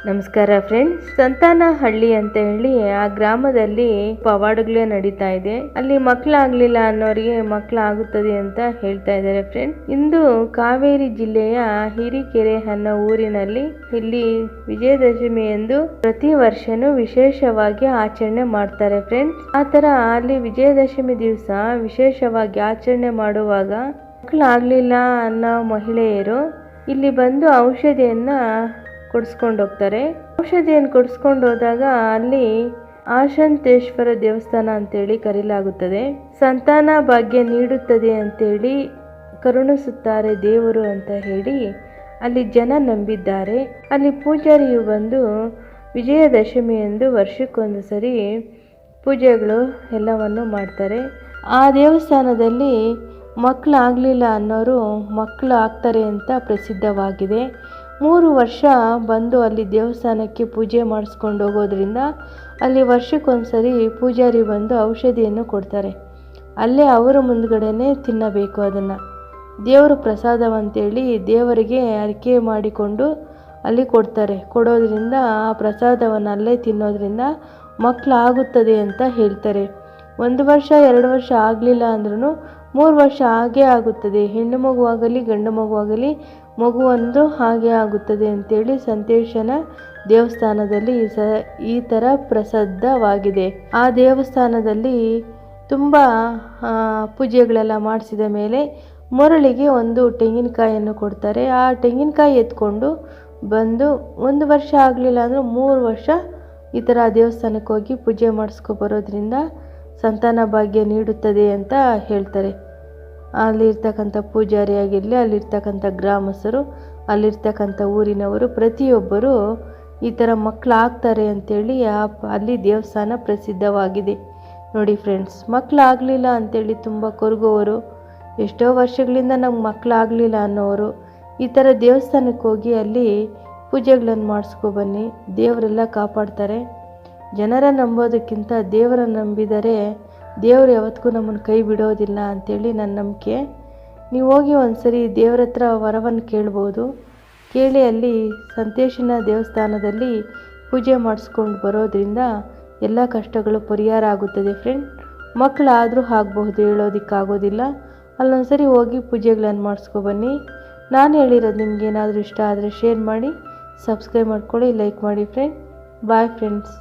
ನಮಸ್ಕಾರ ಫ್ರೆಂಡ್ಸ್ ಸಂತಾನ ಹಳ್ಳಿ ಅಂತ ಹೇಳಿ ಆ ಗ್ರಾಮದಲ್ಲಿ ಪವಾಡಗಳೇ ನಡೀತಾ ಇದೆ. ಅಲ್ಲಿ ಮಕ್ಕಳಾಗ್ಲಿಲ್ಲ ಅನ್ನೋರಿಗೆ ಮಕ್ಕಳಾಗುತ್ತದೆ ಅಂತ ಹೇಳ್ತಾ ಇದ್ದಾರೆ ಫ್ರೆಂಡ್ಸ್ ಇಂದು ಕಾವೇರಿ ಜಿಲ್ಲೆಯ ಹಿರಿಕೆರೆ ಅನ್ನೋ ಊರಿನಲ್ಲಿ ಇಲ್ಲಿ ವಿಜಯದಶಮಿ ಎಂದು ಪ್ರತಿ ವರ್ಷನೂ ವಿಶೇಷವಾಗಿ ಆಚರಣೆ ಮಾಡ್ತಾರೆ ಫ್ರೆಂಡ್ಸ್ ತರ ಅಲ್ಲಿ ವಿಜಯದಶಮಿ ದಿವಸ ವಿಶೇಷವಾಗಿ ಆಚರಣೆ ಮಾಡುವಾಗ ಮಕ್ಕಳಾಗ್ಲಿಲ್ಲ ಅನ್ನೋ ಮಹಿಳೆಯರು ಇಲ್ಲಿ ಬಂದು ಔಷಧಿಯನ್ನ ಕೊಡಿಸ್ಕೊಂಡು ಹೋಗ್ತಾರೆ. ಔಷಧಿಯನ್ನು ಕೊಡಿಸ್ಕೊಂಡು ಹೋದಾಗ ಅಲ್ಲಿ ಆಶಂತೇಶ್ವರ ದೇವಸ್ಥಾನ ಅಂತೇಳಿ ಕರೀಲಾಗುತ್ತದೆ. ಸಂತಾನ ಭಾಗ್ಯ ನೀಡುತ್ತದೆ ಅಂತೇಳಿ ಕರುಣಿಸುತ್ತಾರೆ ದೇವರು ಅಂತ ಹೇಳಿ ಅಲ್ಲಿ ಜನ ನಂಬಿದ್ದಾರೆ. ಅಲ್ಲಿ ಪೂಜಾರಿಯು ಬಂದು ವಿಜಯದಶಮಿ ಎಂದು ವರ್ಷಕ್ಕೊಂದು ಸರಿ ಪೂಜೆಗಳು ಎಲ್ಲವನ್ನು ಮಾಡ್ತಾರೆ. ಆ ದೇವಸ್ಥಾನದಲ್ಲಿ ಮಕ್ಕಳಾಗಲಿಲ್ಲ ಅನ್ನೋರು ಮಕ್ಕಳು ಆಗ್ತಾರೆ ಅಂತ ಪ್ರಸಿದ್ಧವಾಗಿದೆ. ಮೂರು ವರ್ಷ ಬಂದು ಅಲ್ಲಿ ದೇವಸ್ಥಾನಕ್ಕೆ ಪೂಜೆ ಮಾಡಿಸ್ಕೊಂಡು ಹೋಗೋದ್ರಿಂದ ಅಲ್ಲಿ ವರ್ಷಕ್ಕೊಂದ್ಸರಿ ಪೂಜಾರಿ ಬಂದು ಔಷಧಿಯನ್ನು ಕೊಡ್ತಾರೆ. ಅಲ್ಲೇ ಅವರ ಮುಂದ್ಗಡೆ ತಿನ್ನಬೇಕು ಅದನ್ನು. ದೇವರ ಪ್ರಸಾದವಂತೇಳಿ ದೇವರಿಗೆ ಅರಿಕೆ ಮಾಡಿಕೊಂಡು ಅಲ್ಲಿ ಕೊಡ್ತಾರೆ. ಕೊಡೋದ್ರಿಂದ ಆ ಪ್ರಸಾದವನ್ನು ಅಲ್ಲೇ ತಿನ್ನೋದ್ರಿಂದ ಮಕ್ಕಳಾಗುತ್ತದೆ ಅಂತ ಹೇಳ್ತಾರೆ. ಒಂದು ವರ್ಷ, ಎರಡು ವರ್ಷ ಆಗಲಿಲ್ಲ ಅಂದ್ರೂ ಮೂರು ವರ್ಷ ಆಗೇ ಆಗುತ್ತದೆ. ಹೆಣ್ಣು ಮಗುವಾಗಲಿ ಗಂಡು ಮಗುವಾಗಲಿ ಮಗುವೊಂದು ಹಾಗೆ ಆಗುತ್ತದೆ ಅಂತೇಳಿ ಸಂತೇಶನ ದೇವಸ್ಥಾನದಲ್ಲಿ ಈ ಸ, ಈ ಥರ ಪ್ರಸಿದ್ಧವಾಗಿದೆ. ಆ ದೇವಸ್ಥಾನದಲ್ಲಿ ತುಂಬ ಪೂಜೆಗಳೆಲ್ಲ ಮಾಡಿಸಿದ ಮೇಲೆ ಮರಳಿಗೆ ಒಂದು ತೆಂಗಿನಕಾಯಿಯನ್ನು ಕೊಡ್ತಾರೆ. ಆ ತೆಂಗಿನಕಾಯಿ ಎತ್ಕೊಂಡು ಬಂದು ಒಂದು ವರ್ಷ ಆಗಲಿಲ್ಲ ಅಂದರೆ ಮೂರು ವರ್ಷ ಈ ಥರ ದೇವಸ್ಥಾನಕ್ಕೆ ಹೋಗಿ ಪೂಜೆ ಮಾಡಿಸ್ಕೊ ಬರೋದ್ರಿಂದ ಸಂತಾನ ಭಾಗ್ಯ ನೀಡುತ್ತದೆ ಅಂತ ಹೇಳ್ತಾರೆ. ಅಲ್ಲಿರ್ತಕ್ಕಂಥ ಪೂಜಾರಿ ಆಗಿರಲಿ ಅಲ್ಲಿರ್ತಕ್ಕಂಥ ಗ್ರಾಮಸ್ಥರು, ಅಲ್ಲಿರ್ತಕ್ಕಂಥ ಊರಿನವರು, ಪ್ರತಿಯೊಬ್ಬರು ಈ ಥರ ಮಕ್ಕಳು ಆಗ್ತಾರೆ ಅಂಥೇಳಿ ಆ ಅಲ್ಲಿ ದೇವಸ್ಥಾನ ಪ್ರಸಿದ್ಧವಾಗಿದೆ. ನೋಡಿ ಫ್ರೆಂಡ್ಸ್ ಮಕ್ಕಳು ಆಗಲಿಲ್ಲ ಅಂಥೇಳಿ ತುಂಬ ಕೊರಗೋರು ಎಷ್ಟೋ ವರ್ಷಗಳಿಂದ ನಮ್ಗೆ ಮಕ್ಕಳಾಗಲಿಲ್ಲ ಅನ್ನೋರು, ಈ ಥರ ದೇವಸ್ಥಾನಕ್ಕೆ ಹೋಗಿ ಅಲ್ಲಿ ಪೂಜೆಗಳನ್ನು ಮಾಡಿಸ್ಕೊಬನ್ನಿ ದೇವರೆಲ್ಲ ಕಾಪಾಡ್ತಾರೆ. ಜನರ ನಂಬೋದಕ್ಕಿಂತ ದೇವರ ನಂಬಿದರೆ ದೇವರು ಯಾವತ್ತಿಗೂ ನಮ್ಮನ್ನು ಕೈ ಬಿಡೋದಿಲ್ಲ ಅಂಥೇಳಿ ನನ್ನ ನಂಬಿಕೆ. ನೀವು ಹೋಗಿ ಒಂದು ಸರಿ ದೇವ್ರ ಹತ್ರ ವರವನ್ನು ಕೇಳ್ಬೋದು. ಕೇಳಿ ಅಲ್ಲಿ ಸಂತೇಶನ ದೇವಸ್ಥಾನದಲ್ಲಿ ಪೂಜೆ ಮಾಡಿಸ್ಕೊಂಡು ಬರೋದ್ರಿಂದ ಎಲ್ಲ ಕಷ್ಟಗಳು ಪರಿಹಾರ ಆಗುತ್ತದೆ ಫ್ರೆಂಡ್ ಮಕ್ಕಳಾದರೂ ಆಗಬಹುದು, ಹೇಳೋದಕ್ಕಾಗೋದಿಲ್ಲ. ಅಲ್ಲೊಂದ್ಸರಿ ಹೋಗಿ ಪೂಜೆಗಳನ್ನು ಮಾಡಿಸ್ಕೊಬನ್ನಿ ನಾನು ಹೇಳಿರೋದು ನಿಮ್ಗೆ ಏನಾದರೂ ಇಷ್ಟ ಆದರೆ ಶೇರ್ ಮಾಡಿ ಸಬ್ಸ್ಕ್ರೈಬ್ ಮಾಡ್ಕೊಳ್ಳಿ ಲೈಕ್ ಮಾಡಿ ಫ್ರೆಂಡ್ ಬಾಯ್ ಫ್ರೆಂಡ್ಸ್